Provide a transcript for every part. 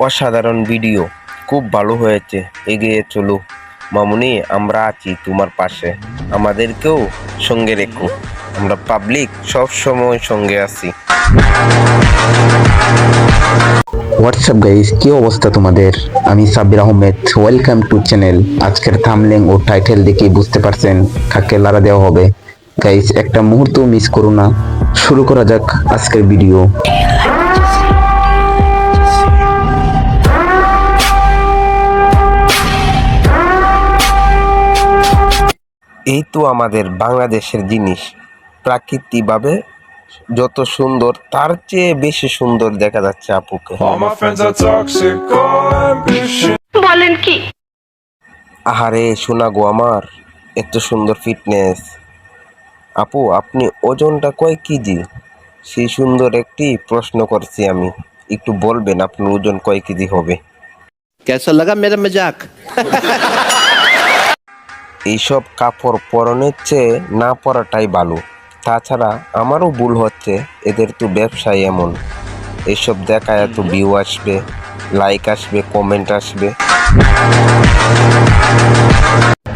অসাধারণ ভিডিও। খুব ভালো হয়েছে। এগিয়ে চলো। মামুনি, আমরা আছি তোমার পাশে। আমাদেরকেও সঙ্গে রেখো। আমরা পাবলিক সব সময় সঙ্গে আছি। হোয়াটসঅ্যাপ গাইস কি অবস্থা তোমাদের? আমি Sabbir Ahmed. Welcome to channel আজকের থামলেং ও টাইটেল দেখে বুঝতে পারছেন কাকে লারা দেওয়া হবে। গাইস একটা মুহূর্ত মিস করো না। শুরু করা যাক আজকের ভিডিও এই তো আমাদের বাংলাদেশের জিনিস। প্রাকৃতিকভাবে যত সুন্দর তার চেয়ে বেশি সুন্দর দেখা যাচ্ছে আপুকে। বলেন কি? আহারে সোনা গো আমার এত সুন্দর ফিটনেস আপু আপনি ওজনটা কয় কেজি? সেই সুন্দর একটি প্রশ্ন করছি আমি। একটু বলবেন আপনার ওজন কয় কেজি হবে? কেসা লাগা মেরা মজাক? এইসব কাপড় পরনের চেয়ে না পরাটাই ভালো। তাছাড়া আমারও ভুল হচ্ছে এদের তো ব্যবসায় এমন। এসব দেখায় এত ভিউ আসবে লাইক আসবে কমেন্ট আসবে।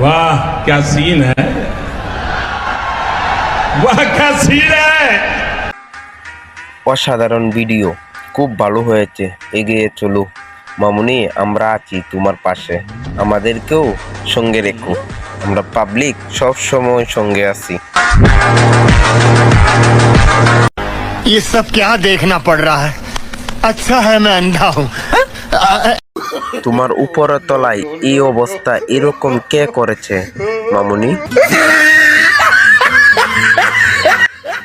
বাহ ক্যা সিন হ্যাঁ? ক্যা সিন হ্যাঁ? অসাধারণ ভিডিও খুব ভালো হয়েছে এগিয়ে চলো। মামুনি আমরা আছি তোমার পাশে আমাদেরকেও সঙ্গে রেখো। আমরা পাবলিক সব সময় সঙ্গে আছি ये सब क्या देखना पड़ रहा है अच्छा है मैं अंधा हूँ তোমার উপরের তলায় এই অবস্থা এরকম কে করেছে মামুনি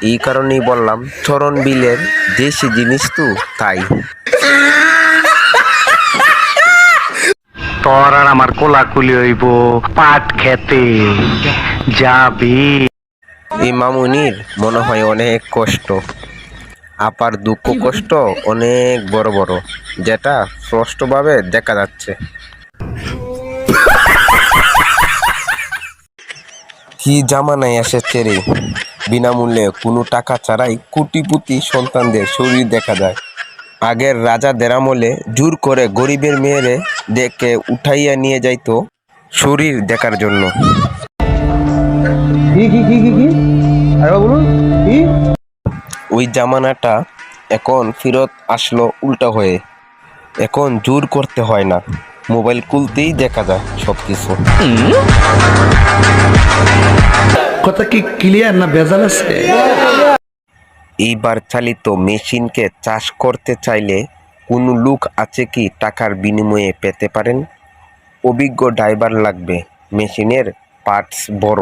এই কারণেই বললাম চরণ বিলের দেশি জিনিস তো তাই তোর আর আমার কোলাকুলি হইব, পাট খেতে। যাবি। এই মামুনির মনে হয় অনেক কষ্ট। আপার দুঃখ কষ্ট অনেক বড় বড়, যেটা স্পষ্টভাবে দেখা যাচ্ছে। কি জামানায় এসেছে রে? বিনামূল্যে কোনো টাকা ছাড়াই কোটিপতি সন্তানদের শরীর দেখা যায়। আগের রাজাদের আমলে জোর করে গরিবের মেয়েরে দেখে উঠাইয়া নিয়ে যাইতো শরীর দেখার জন্য। ওই জামানাটা এখন ফেরত আসলো উল্টা হয়ে। এখন জোর করতে হয় না। মোবাইল খুলতেই দেখা যায় সব কিছু কথা কি ক্লিয়ার না ভেজাল আছে? এইবার চালিত মেশিনকে চাষ করতে চাইলে কোনো লোক আছে কি টাকার বিনিময়ে পেতে পারেন? অভিজ্ঞ ড্রাইভার লাগবে মেশিনের পার্টস বড়।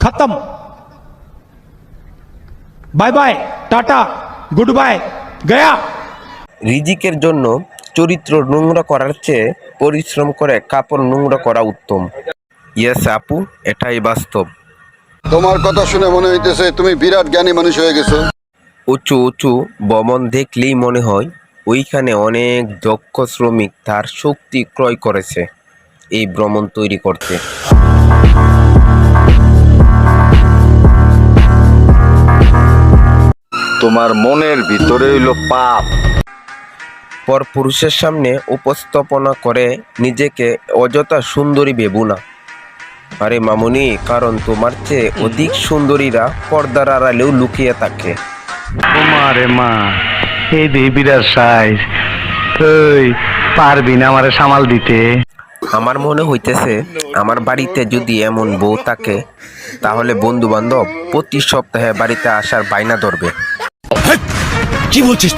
খতম। Bye bye tata goodbye গয়া। রিজিকের জন্য চরিত্র নোংরা করার চেয়ে পরিশ্রম করে কাপড় নোংরা করা উত্তম। ইয়েস আপু এটাই বাস্তব। তোমার কথা শুনে মনে হইতেছে তুমি বিরাট জ্ঞানী মানুষ হয়ে গেছো। উঁচু উঁচু ভবন দেখলেই মনে হয় ওইখানে অনেক দক্ষ শ্রমিক তার শক্তি ক্রয় করেছে এই ভ্রমণ তৈরি করতে। তোমার মনের ভিতরে হইল পাপ। পর পুরুষের সামনে উপস্থাপনা করে নিজেকে অযথা সুন্দরী ভেবু না। আরে মামুনি কারণ তোমার চেয়ে অধিক সুন্দরীরা পর্দার আড়ালেও লুকিয়ে থাকে। মারে মা এই দেবিরার সাইজ তুই পারবি না আমারে সামাল দিতে? আমার মনে হইতেছে আমার বাড়িতে যদি এমন বউ থাকে তাহলে বন্ধু বান্ধব প্রতি সপ্তাহে বাড়িতে আসার বায়না ধরবে। কি বলছিস